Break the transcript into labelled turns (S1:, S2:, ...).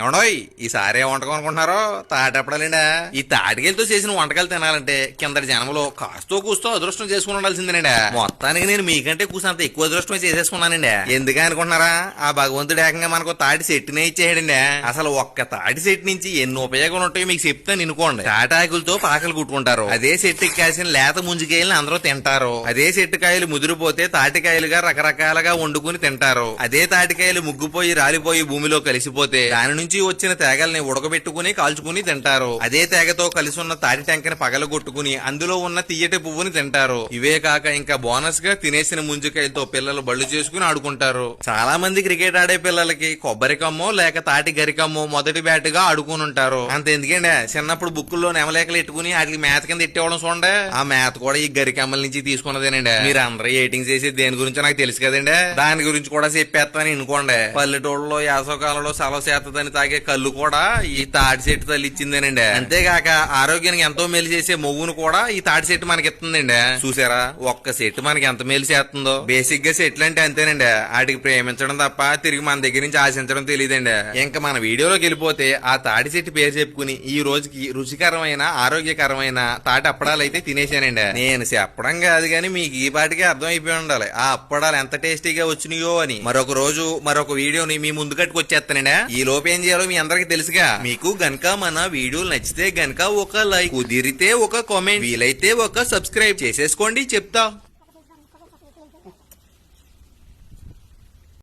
S1: ఏమండోయ్ ఈసారి ఏ వంటకం అనుకుంటున్నారో? తాటెప్పడాలండి. ఈ తాటికెళ్ళతో చేసిన వంటకాలు తినాలంటే కిందటి జనంలో కాస్తో కూస్తో అదృష్టం చేసుకుని ఉండాల్సిందేనండి. మొత్తానికి నేను మీకంటే కూసంత ఎక్కువ అదృష్టం చేసేసుకున్నానండి. ఎందుకని అనుకుంటున్నారా? ఆ భగవంతుడు ఏకంగా మనకు తాటి చెట్టునే ఇచ్చేయడండి అసలు ఒక్క తాటి చెట్టు నుంచి ఎన్ని ఉపయోగాలు ఉంటాయో మీకు చెప్తే నినుకోండి తాటాకులతో పాకలు కుట్టుకుంటారు. అదే చెట్టుకి కాసిన లేత ముంజికాయలను అందరూ తింటారు. అదే చెట్టుకాయలు ముదిరిపోతే తాటికాయలుగా రకరకాలుగా వండుకుని తింటారు. అదే తాటికాయలు ముగ్గుపోయి రాలిపోయి భూమిలో కలిసిపోతే దాని నుంచి వచ్చిన తేగల్ని ఉడకబెట్టుకుని కాల్చుకుని తింటారు. అదే తేగతో కలిసి ఉన్న తాటి టెంకని పగలగొట్టుకుని అందులో ఉన్న తీయటి పువ్వుని తింటారు. ఇవే కాక ఇంకా బోనస్గా తినేసిన ముంజికాయలతో పిల్లలు బళ్ళు చేసుకుని ఆడుకుంటారు. చాలా మంది క్రికెట్ ఆడే పిల్లలకి కొబ్బరికమ్మో లేక తాటి గరికమ్మో మొదటి బ్యాట్గా ఆడుకుని ఉంటారు. అంత ఎందుకండి? చిన్నప్పుడు బుక్కుల్లో నెమలేకలు ఎట్టుకుని వాటికి మేత కింద ఎట్టేవడం చూడండి. ఆ మేత కూడా ఈ గరికమ్మల నుంచి తీసుకున్నదేనండి. మీరు అందరూ ఏటింగ్ చేసేది దేని గురించి నాకు తెలుసు కదండి. దాని గురించి కూడా చెప్పేస్తాను అనుకోండి. పల్లెటూళ్ళలో యాసవకాలంలో సెలవు చేస్తుందని తాగే కళ్ళు కూడా ఈ తాటి చెట్టు తల్లి ఇచ్చిందేనండి. అంతేగాక ఆరోగ్యానికి ఎంతో మేలు చేసే మొవ్వును కూడా ఈ తాటి చెట్టు మనకి ఇస్తుందండి. చూసారా? ఒక్క చెట్టు మనకి ఎంత మేలు చేస్తుందో. బేసిక్గా చెట్లు అంటే అంతేనండి. వాటికి ప్రేమించడం తప్ప తిరిగి మన దగ్గర నుంచి ఆశించడం తెలియదండి. ఇంకా మన వీడియోలోకి వెళ్ళిపోతే ఆ తాటి చెట్టు పేరు చెప్పుకుని ఈ రోజుకి రుచికరమైన ఆరోగ్యకరమైన తాటి అప్పడాలు అయితే తినేసానండి. నేను చెప్పడం కాదు కానీ మీకు ఈ పాటికి అర్థం అయిపోయి ఉండాలి. ఆ అప్పడాలు ఎంత టేస్టీగా వచ్చినాయో అని. మరొక రోజు మరొక వీడియోని మీ ముందు కట్టుకొచ్చేస్తానండి. ఈ లోపు ఏం చేయాలో మీ అందరికి తెలుసుగా. మీకు గనక మన వీడియోలు నచ్చితే గనక ఒక లైక్ కుదిరితే ఒక కామెంట్ వీలైతే ఒక సబ్స్క్రైబ్ చేసేసుకోండి చెప్తా.